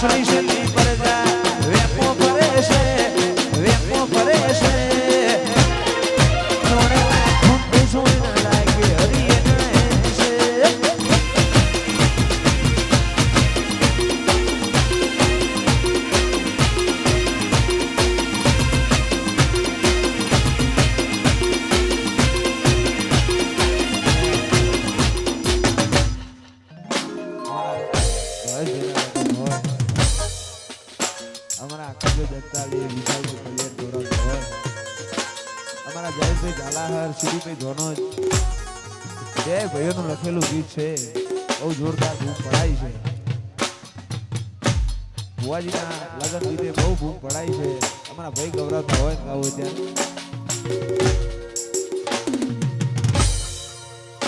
আসলেই সে અમારા જયભાઈ ઝાલાહર શિરીભાઈ ધોનોજ બે ભાઈઓનું લખેલું ગીત છે, બહુ જોરદાર ભૂખ પડાય છે. ભુવાજીના લગ્ન ગીતે બહુ ભૂખ પડાય છે. અમારા ભાઈ ગૌરવતા હોય ગાવો ત્યાં.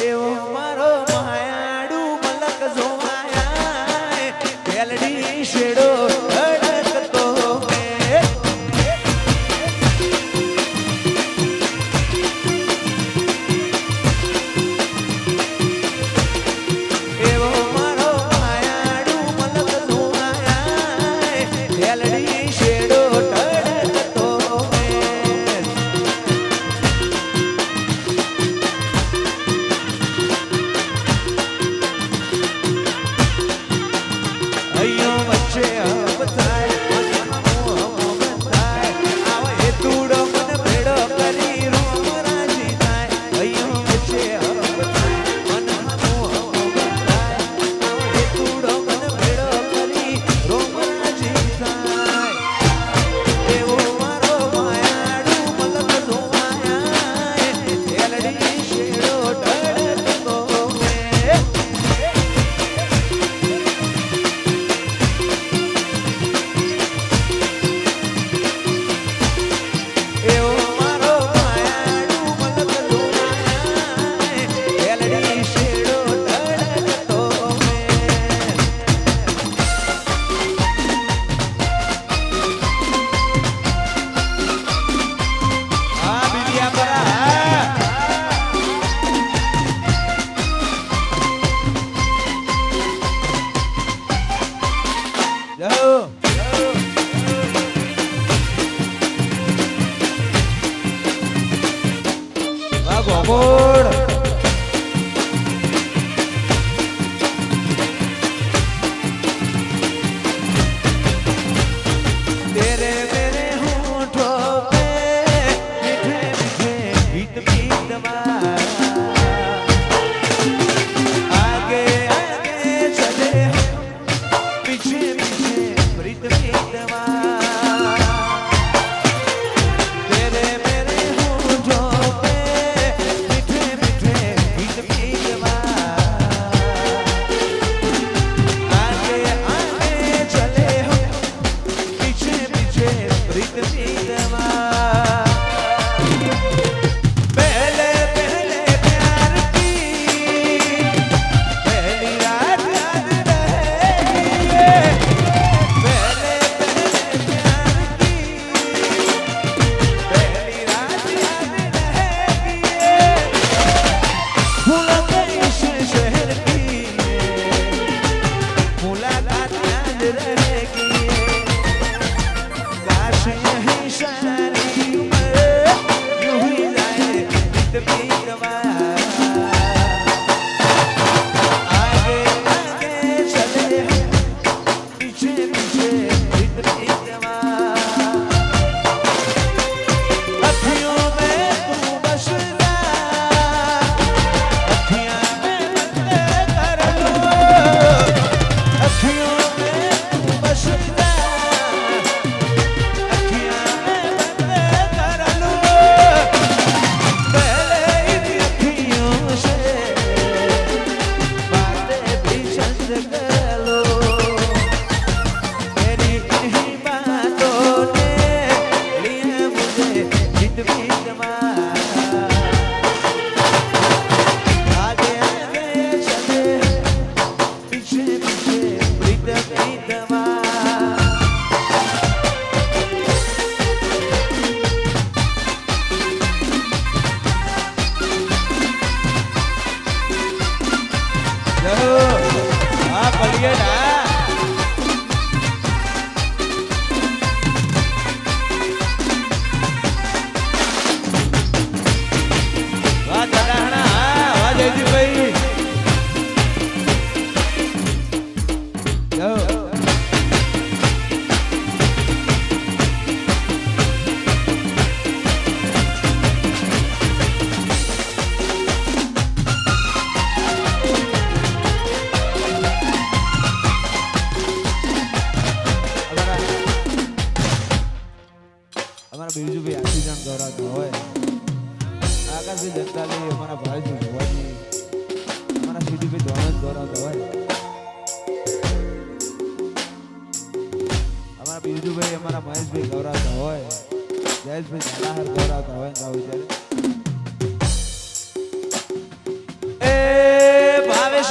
એવો મારો મહાયાડું મલક જોવાયા. શેડો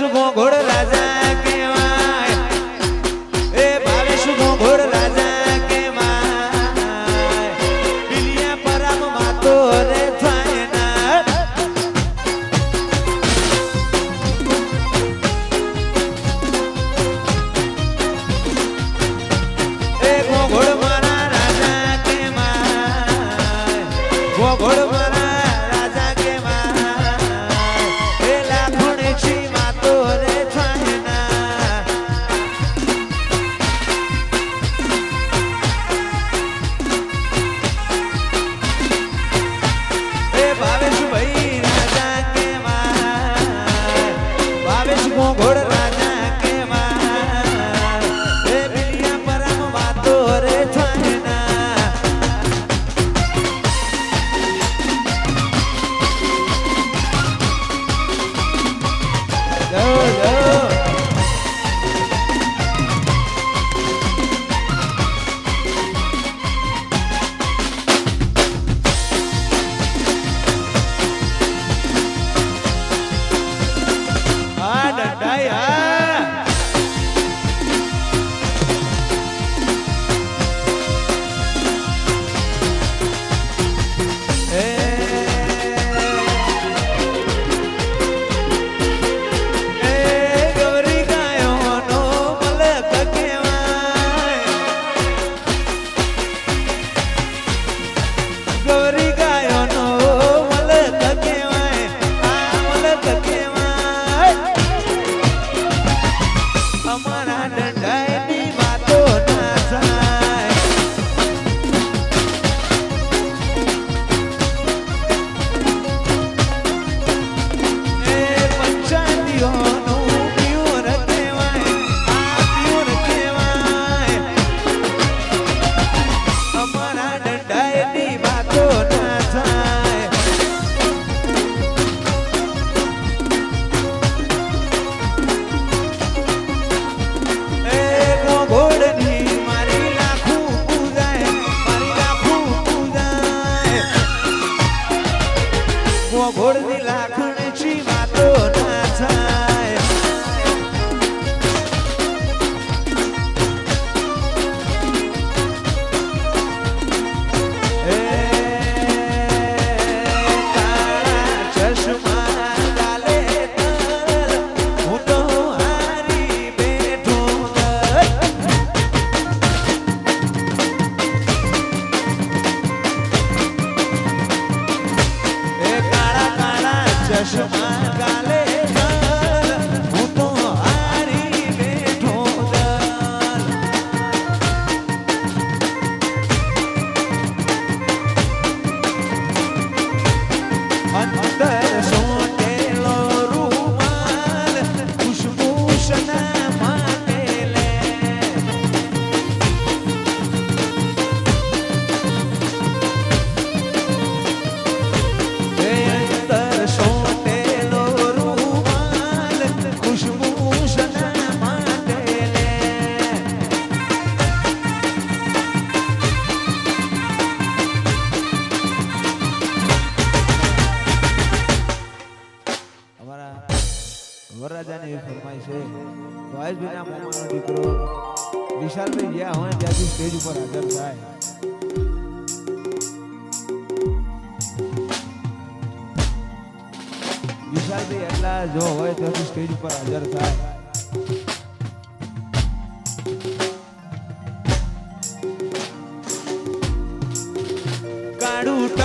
ઘોઘોડ રાજા Russian నాడుట